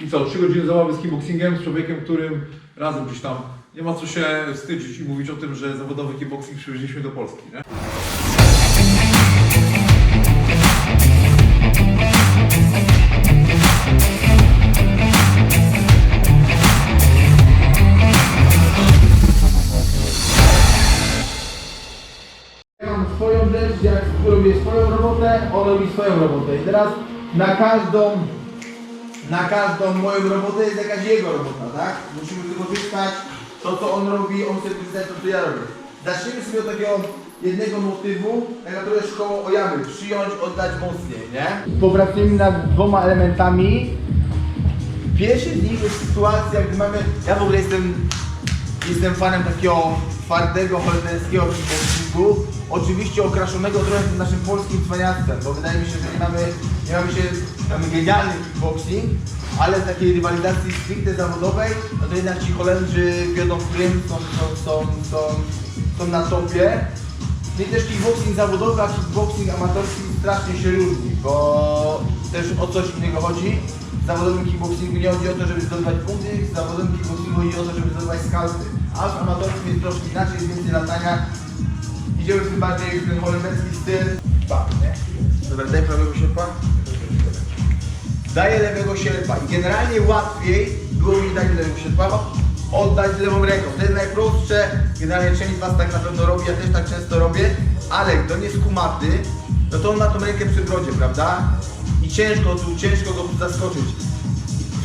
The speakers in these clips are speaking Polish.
I co, 3 godziny zabawy z kickboxingiem, z człowiekiem, którym razem gdzieś tam nie ma co się wstydzić i mówić o tym, że zawodowy kickboxing przywieźliśmy do Polski, nie? Swoją rzecz, jak robię swoją robotę, on robi swoją robotę. I teraz na każdą, na każdą moją robotę jest jakaś jego robota, tak? Musimy wykorzystać to, co on robi, on chce wykorzystać to, co ja robię. Zacznijmy sobie od takiego jednego motywu, taka trochę szkołą o jamy, przyjąć, oddać mocniej, nie? Popracujemy nad dwoma elementami. Pierwszy z nich jest sytuacja, gdy mamy, ja w ogóle jestem Jestem fanem takiego twardego, holenderskiego Oczywiście okraszonego trochę tym naszym polskim cwaniactwem, bo wydaje mi się, że nie mamy, nie mamy się, mamy genialny kickboxing, ale z takiej rywalizacji stricte zawodowej, no to jednak ci Holendrzy wiodą w prym, są, są, są, są, są na topie. No i też kickboxing zawodowy, a kickboxing amatorski strasznie się różni, bo też o coś innego chodzi. W zawodowym kickboxingu nie chodzi o to, żeby zdobywać punkty, w zawodowym kickboxingu chodzi o to, żeby zdobywać skalpy. A w amatorskim jest troszkę inaczej, jest więcej latania. Idziemy tym bardziej w ten holenderski styl. Nie? Dobra, daj prawego sierpa. Daję lewego sierpa i generalnie łatwiej było mi dać lewego sierpa, oddać lewą ręką. To jest najprostsze, generalnie część z Was tak na pewno robi, ja też tak często robię, ale kto nie jest kumaty, no to on ma tą rękę przy brodzie, prawda? I ciężko tu, ciężko go zaskoczyć.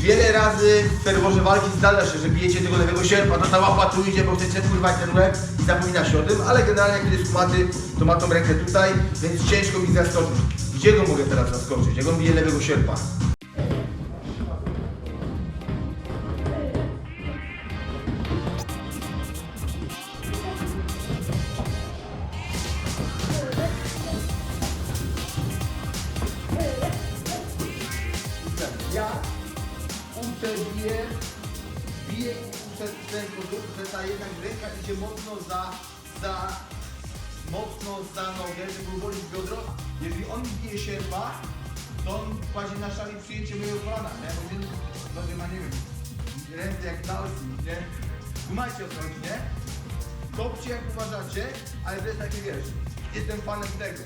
Wiele razy w ferworze walki zdarza się, że bijecie tego lewego sierpa, to ta łapa tu idzie, bo chcecie kurwać ten łeb i zapomina się o tym, ale generalnie jak jest kumaty, to ma tą rękę tutaj, więc ciężko mi zaskoczyć. Gdzie go mogę teraz zaskoczyć? Jak on bije lewego sierpa? W ten sposób, że ta jednak ręka idzie mocno za, za, mocno za nogę, żeby uwolnić biodro. Jeżeli on bije sierpa, to on kładzie na szali przyjęcie mojego kolana, nie? Bo nogę ma, nie wiem, ręce jak dalsi, nie? Kumajcie o chodzi, nie? Jak uważacie, ale to jest takie, wiesz, jestem fanem tego.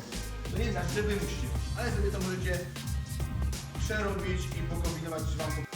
To nie znaczy, że wy musicie, ale sobie to możecie przerobić i pokombinować, czy wam to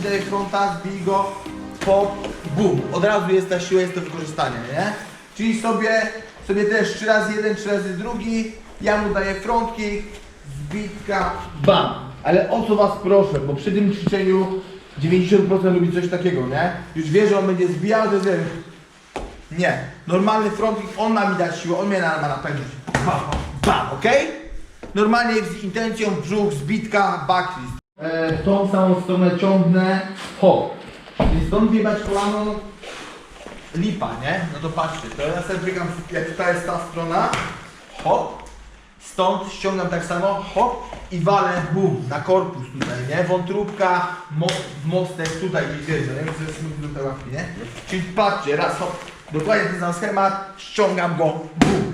Weź dalej fronta, zbij go, pop, bum. Od razu jest ta siła, jest do wykorzystania, nie? Czyli sobie, sobie też trzy razy jeden, trzy razy drugi. Ja mu daję front kick, zbitka, bam. Ale o co was proszę, bo przy tym ćwiczeniu 90% lubi coś takiego, nie? Już wie, że on będzie zbijał, to wiem. Nie. Normalny front kick, on ma mi dać siłę, on mnie ma napędzić. Bam, bam, bam, okej? Normalnie z intencją brzuch, zbitka, backfist. E, w tą samą stronę ciągnę, hop. I stąd wjebać kolano, lipa, nie? No to patrzcie, to ja sobie biegam, jak tutaj jest ta strona, hop. Stąd ściągam tak samo, hop i walę, bum, na korpus tutaj, nie? Wątróbka, mo mostek tutaj gdzieś jest, nie wiem, czy jest tutaj łapki, nie? Czyli patrzcie, raz hop, dokładnie ten sam schemat, ściągam go, bum.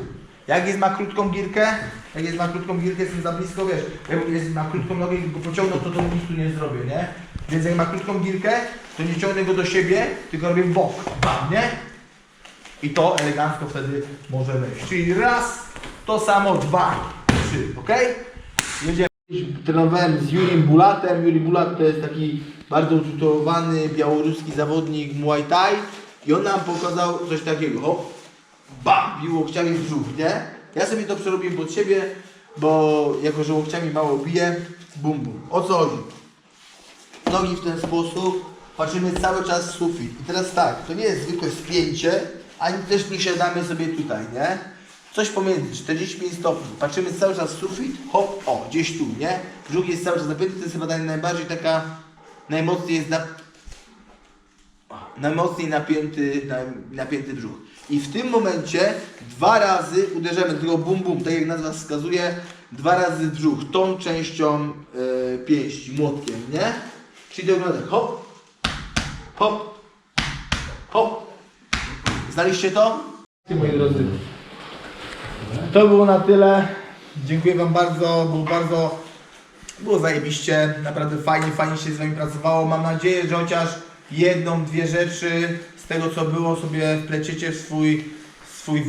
Jak jest ma krótką gierkę, jak jest ma krótką gierkę, jestem za blisko, wiesz, jak jest ma krótką nogę i go pociągnął, to to nic tu nie zrobię, nie? Więc jak ma krótką gierkę, to nie ciągnę go do siebie, tylko robię bok, bam, nie? I to elegancko wtedy może wejść. Czyli raz, to samo, dwa, trzy, ok? Jedziemy. Trenowałem z Jurim Bulatem. Juri Bulat to jest taki bardzo utytułowany białoruski zawodnik Muay Thai i on nam pokazał coś takiego, bam, bił łokciami w brzuch, nie? Ja sobie to przerobiłem pod siebie, bo jako, że łokciami mało bije, bum bum. O co chodzi? Nogi w ten sposób, patrzymy cały czas w sufit. I teraz tak, to nie jest zwykłe spięcie, ani też nie siadamy sobie tutaj, nie? Coś pomiędzy, 45 stopni. Patrzymy cały czas w sufit, hop, o, gdzieś tu, nie? Brzuch jest cały czas napięty, to jest chyba naj- najbardziej taka, najmocniej jest na, najmocniej napięty, na- napięty brzuch. I w tym momencie dwa razy uderzamy, tylko bum bum, tak jak nazwa wskazuje, dwa razy brzuch, tą częścią e, pięści, młotkiem, nie? Czyli to wygląda tak, hop, hop, hop. Znaliście to? Moi drodzy. To było na tyle. Dziękuję Wam bardzo, było bardzo, było zajebiście, naprawdę fajnie, fajnie się z Wami pracowało. Mam nadzieję, że chociaż jedną, dwie rzeczy z tego co było sobie wpleciecie w swój, swój,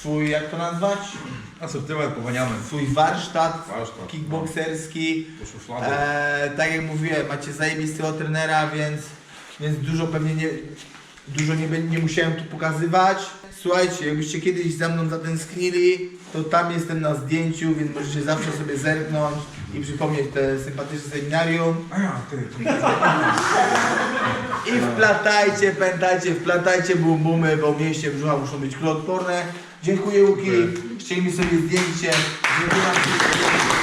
swój, jak to nazwać? Asortyment powaniamy. Swój warsztat Warsztat. kickbokserski. Po szufladę. E, tak jak mówiłem, macie zajebistego trenera, więc, więc dużo pewnie nie, dużo nie, bę- nie musiałem tu pokazywać. Słuchajcie, jakbyście kiedyś za mną zatęsknili, to tam jestem na zdjęciu, więc możecie zawsze sobie zerknąć i przypomnieć te sympatyczne seminarium. A ja, ty, ty. I wplatajcie, pamiętajcie, wplatajcie bum bumy, bo mięśnie brzucha muszą być kuloodporne. Dziękuję Łuki, mi sobie zdjęcie. Dziękuję.